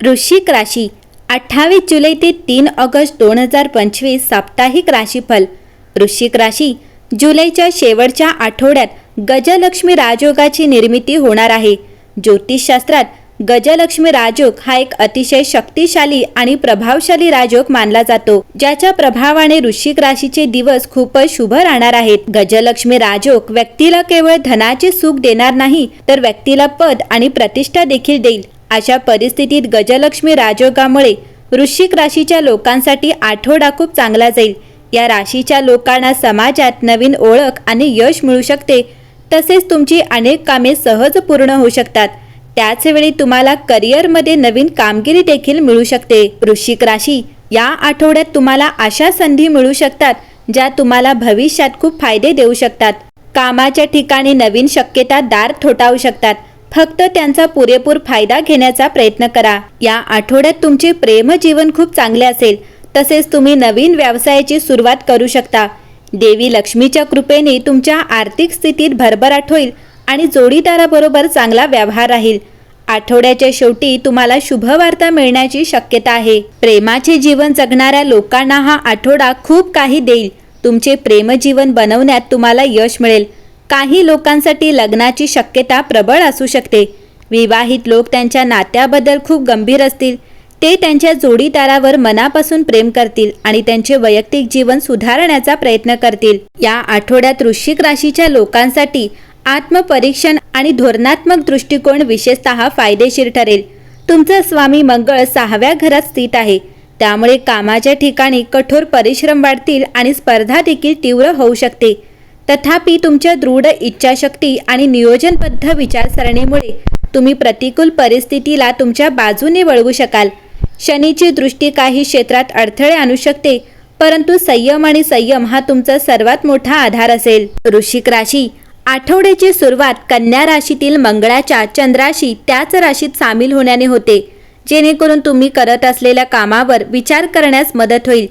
वृश्चिक राशी अठ्ठावीस जुलै ते तीन ऑगस्ट दोन हजार पंचवीस साप्ताहिक राशीफल. वृश्चिक राशी जुलैच्या शेवटच्या आठवड्यात गजलक्ष्मी राजयोगाची निर्मिती होणार आहे. ज्योतिषशास्त्रात गजलक्ष्मी राजयोग हा एक अतिशय शक्तिशाली आणि प्रभावशाली राजयोग मानला जातो ज्याच्या प्रभावाने वृश्चिक राशीचे दिवस खूपच शुभ राहणार आहेत. गजलक्ष्मी राजयोग व्यक्तीला केवळ धनाचे सुख देणार नाही तर व्यक्तीला पद आणि प्रतिष्ठा देखील देईल. अशा परिस्थितीत गजलक्ष्मी राजयोगामुळे वृश्चिक राशीच्या लोकांसाठी आठवडा खूप चांगला जाईल. या राशीच्या लोकांना समाजात नवीन ओळख आणि यश मिळू शकते. तसेच तुमची अनेक कामे सहज पूर्ण होऊ शकतात. त्याचवेळी तुम्हाला करिअरमध्ये नवीन कामगिरी देखील मिळू शकते. वृश्चिक राशी या आठवड्यात तुम्हाला अशा संधी मिळू शकतात ज्या तुम्हाला भविष्यात खूप फायदे देऊ शकतात. कामाच्या ठिकाणी नवीन शक्यता दार थोटावू शकतात. फक्त त्यांचा पुरेपूर फायदा घेण्याचा प्रयत्न करा. या आठवड्यात तुमचे प्रेम जीवन खूप चांगले असेल. तसेच तुम्ही नवीन व्यवसायाची सुरुवात करू शकता. देवी लक्ष्मीच्या कृपेने तुमच्या आर्थिक स्थितीत भरभराट होईल आणि जोडीदाराबरोबर चांगला व्यवहार राहील. आठवड्याच्या शेवटी तुम्हाला शुभवार्ता मिळण्याची शक्यता आहे. प्रेमाचे जीवन जगणाऱ्या लोकांना हा आठवडा खूप काही देईल. तुमचे प्रेमजीवन बनवण्यात तुम्हाला यश मिळेल. काही लोकांसाठी लग्नाची शक्यता प्रबळ असू शकते. विवाहित लोक त्यांच्या नात्याबद्दल खूप गंभीर असतील. ते त्यांच्या जोडीदारावर मनापासून प्रेम करतील आणि त्यांचे वैयक्तिक जीवन सुधारण्याचा प्रयत्न करतील. या आठवड्यात वृश्चिक राशीच्या लोकांसाठी आत्मपरीक्षण आणि धोरणात्मक दृष्टिकोन विशेषतः फायदेशीर ठरेल. तुमचा स्वामी मंगळ सहाव्या घरात स्थित आहे. त्यामुळे कामाच्या ठिकाणी कठोर परिश्रम वाढतील आणि स्पर्धा देखील तीव्र होऊ शकते. तथापि तुमच्या दृढ इच्छाशक्ती आणि नियोजनबद्ध विचारसरणीमुळे तुम्ही प्रतिकूल परिस्थितीला तुमच्या बाजूने वळवू शकाल. शनीची दृष्टी काही क्षेत्रात अडथळे आणू शकते परंतु संयम आणि संयम हा तुमचा सर्वात मोठा आधार असेल. वृश्चिक राशी आठवड्याची सुरुवात कन्या राशीतील मंगळाच्या चंद्राशी त्याच राशीत सामील होण्याने होते जेणेकरून तुम्ही करत असलेल्या कामावर विचार करण्यास मदत होईल.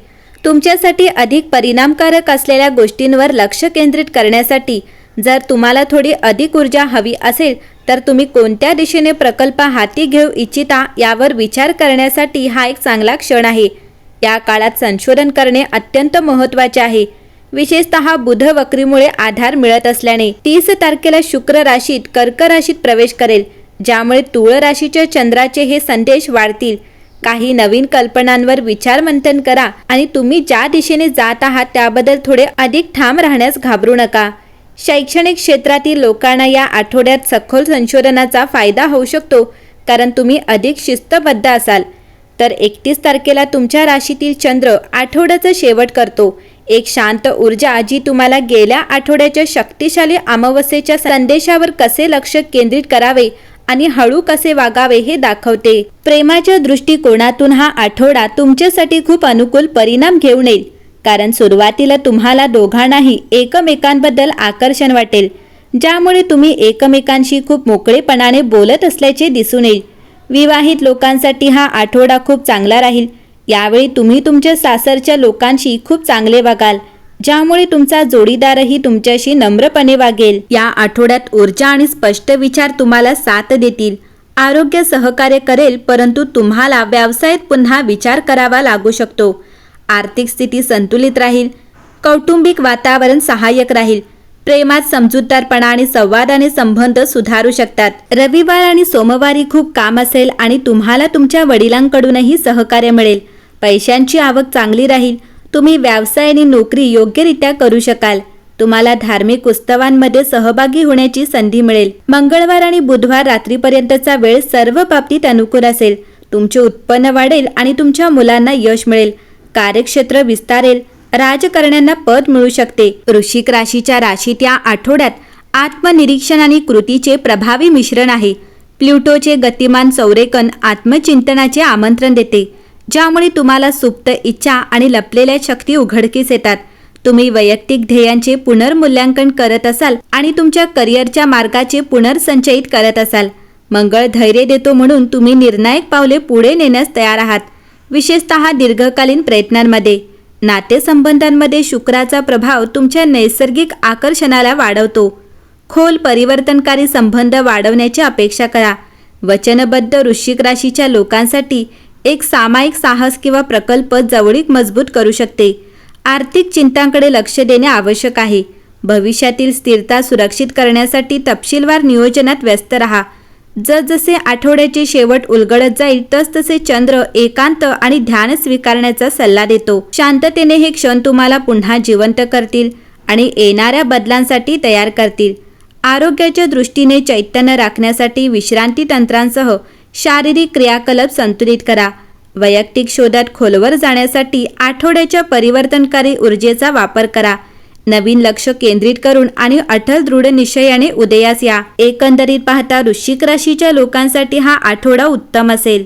तुमच्यासाठी अधिक परिणामकारक असलेल्या गोष्टींवर लक्ष केंद्रित करण्यासाठी जर तुम्हाला थोडी अधिक ऊर्जा हवी असेल तर तुम्ही कोणत्या दिशेने प्रकल्प हाती घेऊ इच्छिता यावर विचार करण्यासाठी हा एक चांगला क्षण आहे. या काळात संशोधन करणे अत्यंत महत्त्वाचे आहे. विशेषतः बुध वक्रीमुळे आधार मिळत असल्याने तीस तारखेला शुक्र राशीत कर्क राशीत प्रवेश करेल ज्यामुळे तुळ राशीच्या चंद्राचे हे संदेश वाढतील. काही नवीन कल्पनांवर विचारमंथन करा आणि तुम्ही ज्या दिशेने जात आहात त्याबद्दल थोडे अधिक ठाम राहण्यास घाबरू नका. शैक्षणिक क्षेत्रातील लोकांना या आठवड्यात सखोल संशोधनाचा फायदा होऊ शकतो कारण तुम्ही अधिक शिस्तबद्ध असाल. तर एकतीस तारखेला तुमच्या राशीतील चंद्र आठवड्याचा शेवट करतो. एक शांत ऊर्जा जी तुम्हाला गेल्या आठवड्याच्या शक्तिशाली अमावस्येच्या संदेशावर कसे लक्ष केंद्रित करावे आणि हळू कसे वागावे हे दाखवते. प्रेमाच्या दृष्टिकोनातून हा आठवडा तुमच्यासाठी खूप अनुकूल परिणाम घेऊन येईल. कारण सुरुवातीला तुम्हाला दोघांनाही एकमेकांबद्दल आकर्षण वाटेल ज्यामुळे तुम्ही एकमेकांशी खूप मोकळेपणाने बोलत असल्याचे दिसून येईल. विवाहित लोकांसाठी हा आठवडा खूप चांगला राहील. यावेळी तुम्ही तुमच्या सासरच्या लोकांशी खूप चांगले वागाल. ज्यामुळे तुमचा जोडीदारही तुमच्याशी नम्रपणे वागेल. या आठवड्यात ऊर्जा आणि स्पष्ट विचार तुम्हाला साथ देतील. आरोग्य सहकार्य करेल परंतु तुम्हाला व्यवसायात पुन्हा विचार करावा लागू शकतो. आर्थिक स्थिती संतुलित राहील. कौटुंबिक वातावरण सहाय्यक राहील. प्रेमात समजूतदारपणा आणि संवादाने संबंध सुधारू शकतात. रविवार आणि सोमवारी खूप काम असेल आणि तुम्हाला तुमच्या वडिलांकडूनही सहकार्य मिळेल. पैशांची आवक चांगली राहील. तुम्ही व्यवसाय आणि नोकरी योग्यरित्या करू शकाल. तुम्हाला धार्मिक उत्सवांमध्ये सहभागी होण्याची संधी मिळेल. मंगळवार आणि बुधवार रात्रीपर्यंतचा वेळ सर्व बाबतीत अनुकूल असेल. तुमचे उत्पन्न वाढेल आणि तुमच्या मुलांना यश मिळेल. कार्यक्षेत्र विस्तारेल. राजकारण्यांना पद मिळू शकते. वृश्चिक राशीच्या राशीत या आठवड्यात आत्मनिरीक्षण आणि कृतीचे प्रभावी मिश्रण आहे. प्ल्युटोचे गतिमान चौरेकन आत्मचिंतनाचे आमंत्रण देते. ज्यामुळे तुम्हाला सुप्त इच्छा आणि लपलेल्या शक्ती उघडकीस येतात. तुम्ही वैयक्तिक ध्येयांचे पुनर्मूल्यांकन करत असाल आणि तुमच्या करिअरच्या मार्गाचे पुनर्संचयित करत असाल. मंगळ धैर्य देतो म्हणून तुम्ही निर्णायक पावले पुढे नेण्यास तयार आहात. विशेषतः दीर्घकालीन प्रयत्नांमध्ये. नातेसंबंधांमध्ये शुक्राचा प्रभाव तुमच्या नैसर्गिक आकर्षणाला वाढवतो. खोल परिवर्तनकारी संबंध वाढवण्याची अपेक्षा करा. वचनबद्ध वृश्चिक राशीच्या लोकांसाठी एक सामायिक साहस किंवा प्रकल्प जवळीक मजबूत करू शकते. आर्थिक चिंतांकडे लक्ष देणे आवश्यक आहे. भविष्यातील स्थिरता सुरक्षित करण्यासाठी तपशीलवार नियोजनात व्यस्त रहा. जसजसे आठवड्याचे शेवट उलगडत जाईल तसतसे चंद्र एकांत आणि ध्यान स्वीकारण्याचा सल्ला देतो. शांततेने हे क्षण तुम्हाला पुन्हा जिवंत करतील आणि येणाऱ्या बदलांसाठी तयार करतील. आरोग्याच्या दृष्टीने चैतन्य राखण्यासाठी विश्रांती तंत्रांसह शारीरिक क्रियाकलाप संतुलित करा. वैयक्तिक शोधात खोलवर जाण्यासाठी आठवड्याच्या परिवर्तनकारी ऊर्जेचा वापर करा. नवीन लक्ष केंद्रित करून आणि अटल दृढ निश्चयाने उदयास या. एकंदरीत पाहता वृश्चिक राशीच्या लोकांसाठी हा आठवडा उत्तम असेल.